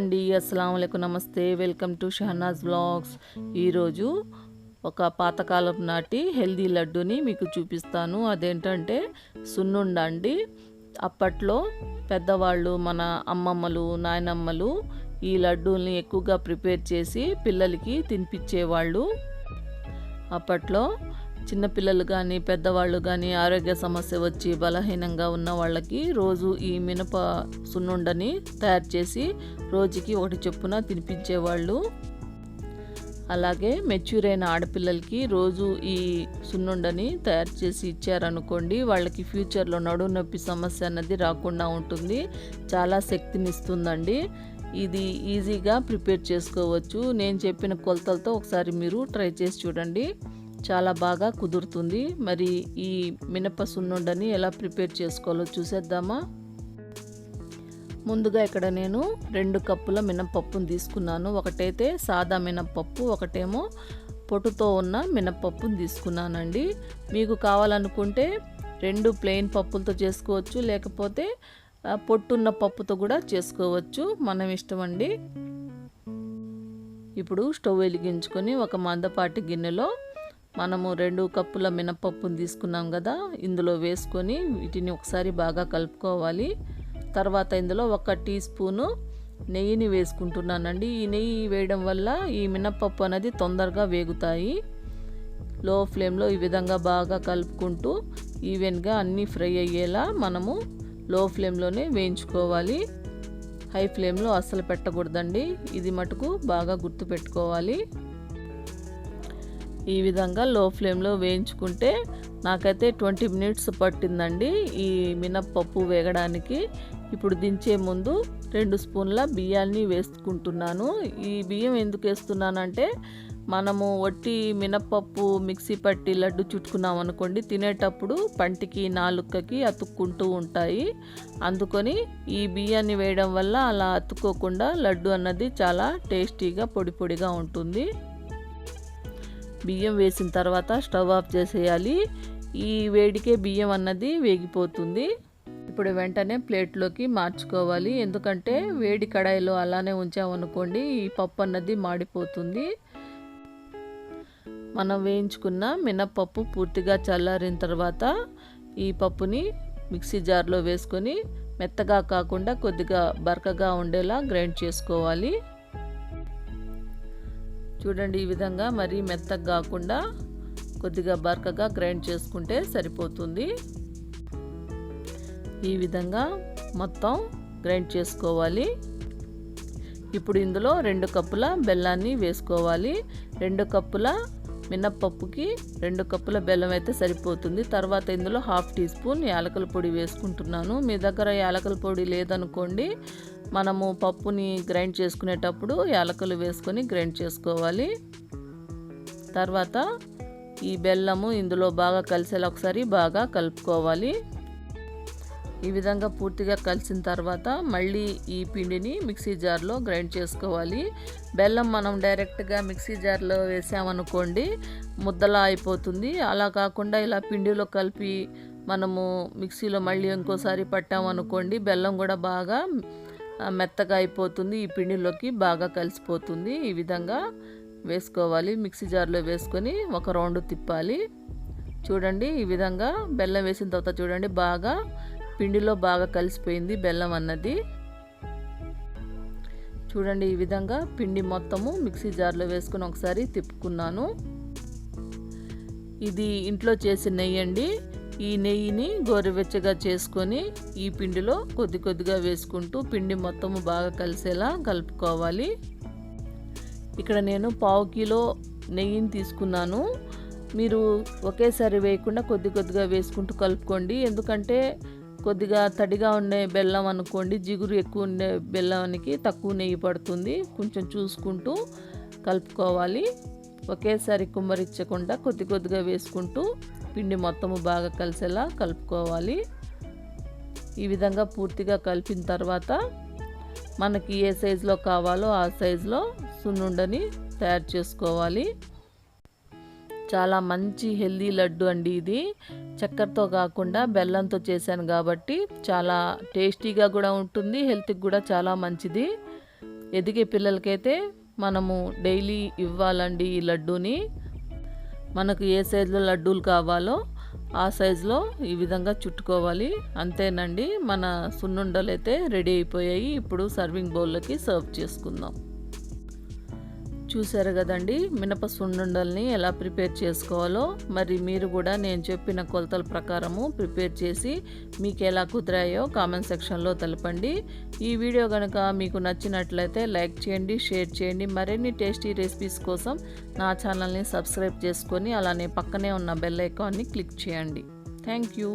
అండి. అస్సలం అయికం నమస్తే. వెల్కమ్ టు షహనాజ్ బ్లాగ్స్ ఈరోజు ఒక పాతకాలం నాటి హెల్దీ లడ్డూని మీకు చూపిస్తాను. అదేంటంటే సున్నుండ అండి. అప్పట్లో పెద్దవాళ్ళు మన అమ్మమ్మలు నాయనమ్మలు ఈ లడ్డూల్ని ఎక్కువగా ప్రిపేర్ చేసి పిల్లలకి తినిపించేవాళ్ళు అప్పట్లో చిన్నపిల్లలు కానీ పెద్దవాళ్ళు కానీ ఆరోగ్య సమస్య వచ్చి బలహీనంగా ఉన్న వాళ్ళకి రోజు ఈ మినప సున్నుండని తయారు చేసి రోజుకి ఒకటి చొప్పున తినిపించేవాళ్ళు. అలాగే మెచ్యూర్ అయిన ఆడపిల్లలకి రోజు ఈ సున్నుండని తయారు చేసి ఇచ్చారనుకోండి వాళ్ళకి ఫ్యూచర్లో నడుము నొప్పి సమస్య అన్నది రాకుండా ఉంటుంది. చాలా శక్తినిస్తుందండి. ఇది ఈజీగా ప్రిపేర్ చేసుకోవచ్చు. నేను చెప్పిన కొలతలతో ఒకసారి మీరు ట్రై చేసి చూడండి. చాలా బాగా కుదురుతుంది. మరి ఈ మినప సున్నుండని ఎలా ప్రిపేర్ చేసుకోవాలో చూసేద్దామా? ముందుగా ఇక్కడ నేను రెండు కప్పుల మినపప్పును తీసుకున్నాను. ఒకటైతే సాదా మినపప్పు ఒకటేమో పొట్టుతో ఉన్న మినపప్పును తీసుకున్నానండి. మీకు కావాలనుకుంటే రెండు ప్లెయిన్ పప్పులతో చేసుకోవచ్చు లేకపోతే పొట్టున్న పప్పుతో కూడా చేసుకోవచ్చు. మనం ఇష్టం అండి ఇప్పుడు స్టవ్ వెలిగించుకొని ఒక మందపాటి గిన్నెలో మనము రెండు కప్పుల మినపప్పును తీసుకున్నాం కదా ఇందులో వేసుకొని వీటిని ఒకసారి బాగా కలుపుకోవాలి. తర్వాత ఇందులో ఒక టీ స్పూను నెయ్యిని వేసుకుంటున్నానండి. ఈ నెయ్యి వేయడం వల్ల ఈ మినపప్పు అనేది తొందరగా వేగుతాయి. లో ఫ్లేమ్లో ఈ విధంగా బాగా కలుపుకుంటూ ఈవెన్గా అన్నీ ఫ్రై అయ్యేలా మనము లో ఫ్లేమ్లోనే వేయించుకోవాలి. హై ఫ్లేమ్లో అస్సలు పెట్టకూడదండి. ఇది మటుకు బాగా గుర్తుపెట్టుకోవాలి. ఈ విధంగా లో ఫ్లేమ్లో వేయించుకుంటే నాకైతే ట్వంటీ మినిట్స్ పట్టిందండి. ఈ మినప్పప్పు వేగడానికి ఇప్పుడు దించే ముందు రెండు స్పూన్ల బియ్యాన్ని వేసుకుంటున్నాను. ఈ బియ్యం ఎందుకు వేస్తున్నానంటే మనము వట్టి మినప్పప్పు మిక్సీ పట్టి లడ్డు చుట్టుకున్నాం అనుకోండి తినేటప్పుడు పంటికి నాలుకకి అతుక్కుంటూ ఉంటాయి. అందుకొని ఈ బియ్యాన్ని వేయడం వల్ల అలా అతుక్కోకుండా లడ్డు అన్నది చాలా టేస్టీగా పొడి పొడిగా ఉంటుంది. బియ్యం వేసిన తర్వాత స్టవ్ ఆఫ్ చేసేయాలి. ఈ వేడికే బియ్యం అన్నది వేగిపోతుంది. ఇప్పుడు వెంటనే ప్లేట్లోకి మార్చుకోవాలి. ఎందుకంటే వేడి కడాయిలో అలానే ఉంచామనుకోండి ఈ పప్పు అన్నది మాడిపోతుంది. మనం వేయించుకున్న మినప్పప్పు పూర్తిగా చల్లారిన తర్వాత ఈ పప్పుని మిక్సీ జార్లో వేసుకొని మెత్తగా కాకుండా కొద్దిగా బరకగా ఉండేలా గ్రైండ్ చేసుకోవాలి. చూడండి ఈ విధంగా మరీ మెత్తగా కాకుండా కొద్దిగా బరకగా గ్రైండ్ చేసుకుంటే సరిపోతుంది. ఈ విధంగా మొత్తం గ్రైండ్ చేసుకోవాలి. ఇప్పుడు ఇందులో రెండు కప్పుల బెల్లాన్ని వేసుకోవాలి. రెండు కప్పుల మినప్పప్పుకి రెండు కప్పుల బెల్లం అయితే సరిపోతుంది. తర్వాత ఇందులో హాఫ్ టీ స్పూన్ యాలకల పొడి వేసుకుంటున్నాను. మీ దగ్గర యాలకల పొడి లేదనుకోండి మనము పప్పుని గ్రైండ్ చేసుకునేటప్పుడు యాలకులు వేసుకొని గ్రైండ్ చేసుకోవాలి. తర్వాత ఈ బెల్లము ఇందులో బాగా కలిసేలా ఒకసారి బాగా కలుపుకోవాలి. ఈ విధంగా పూర్తిగా కలిసిన తర్వాత మళ్ళీ ఈ పిండిని మిక్సీ జార్లో గ్రైండ్ చేసుకోవాలి. బెల్లం మనం డైరెక్ట్గా మిక్సీ జార్లో వేసామనుకోండి ముద్దలా అయిపోతుంది. అలా కాకుండా ఇలా పిండిలో కలిపి మనము మిక్సీలో మళ్ళీ ఇంకోసారి పట్టామనుకోండి బెల్లం కూడా బాగా మెత్తగా అయిపోతుంది. ఈ పిండిలోకి బాగా కలిసిపోతుంది. ఈ విధంగా వేసుకోవాలి. మిక్సీ జార్లో వేసుకొని ఒక రౌండ్ తిప్పాలి. చూడండి ఈ విధంగా బెల్లం వేసిన తర్వాత చూడండి బాగా పిండిలో బాగా కలిసిపోయింది బెల్లం అన్నది. చూడండి ఈ విధంగా పిండి మొత్తము మిక్సీ జార్లో వేసుకొని ఒకసారి తిప్పుకున్నాను. ఇది ఇంట్లో చేసిన నెయ్యి అండి. ఈ నెయ్యిని గోరువెచ్చగా చేసుకొని ఈ పిండిలో కొద్ది కొద్దిగా వేసుకుంటూ పిండి మొత్తము బాగా కలిసేలా కలుపుకోవాలి. ఇక్కడ నేను పావు కిలో నెయ్యిని తీసుకున్నాను. మీరు ఒకేసారి వేయకుండా కొద్ది కొద్దిగా వేసుకుంటూ కలుపుకోండి. ఎందుకంటే కొద్దిగా తడిగా ఉండే బెల్లం అనుకోండి జిగురు ఎక్కువ ఉండే బెల్లానికి తక్కువ నెయ్యి పడుతుంది. కొంచెం చూసుకుంటూ కలుపుకోవాలి. ఒకేసారి కుమ్మరిచ్చకుండా కొద్ది కొద్దిగా వేసుకుంటూ పిండి మొత్తము బాగా కలిసేలా కలుపుకోవాలి. ఈ విధంగా పూర్తిగా కలిపిన తర్వాత మనకి ఏ సైజులో కావాలో ఆ సైజులో సున్నుండని తయారు చేసుకోవాలి. చాలా మంచి హెల్దీ లడ్డు అండి ఇది. చక్కెరతో కాకుండా బెల్లంతో చేశాను కాబట్టి చాలా టేస్టీగా కూడా ఉంటుంది హెల్త్కి కూడా చాలా మంచిది. ఎదిగే పిల్లలకైతే మనము డైలీ ఇవ్వాలండి ఈ లడ్డూని. మనకు ఏ సైజులో లడ్డూలు కావాలో ఆ సైజులో ఈ విధంగా చుట్టుకోవాలి. అంతేనండి మన సున్నుండలు అయితే రెడీ అయిపోయాయి. ఇప్పుడు సర్వింగ్ బౌల్లోకి సర్వ్ చేసుకుందాం. చూసారు కదండి మినప సున్నుండల్ని ఎలా ప్రిపేర్ చేసుకోవాలో. మరి మీరు కూడా నేను చెప్పిన కొలతల ప్రకారము ప్రిపేర్ చేసి మీకు ఎలా కుదిరాయో కామెంట్ సెక్షన్లో తెలపండి. ఈ వీడియో కనుక మీకు నచ్చినట్లయితే లైక్ చేయండి షేర్ చేయండి. మరిన్ని టేస్టీ రెసిపీస్ కోసం నా ఛానల్ని సబ్స్క్రైబ్ చేసుకొని అలానే పక్కనే ఉన్న బెల్ ఐకాన్ని క్లిక్ చేయండి. Thank you.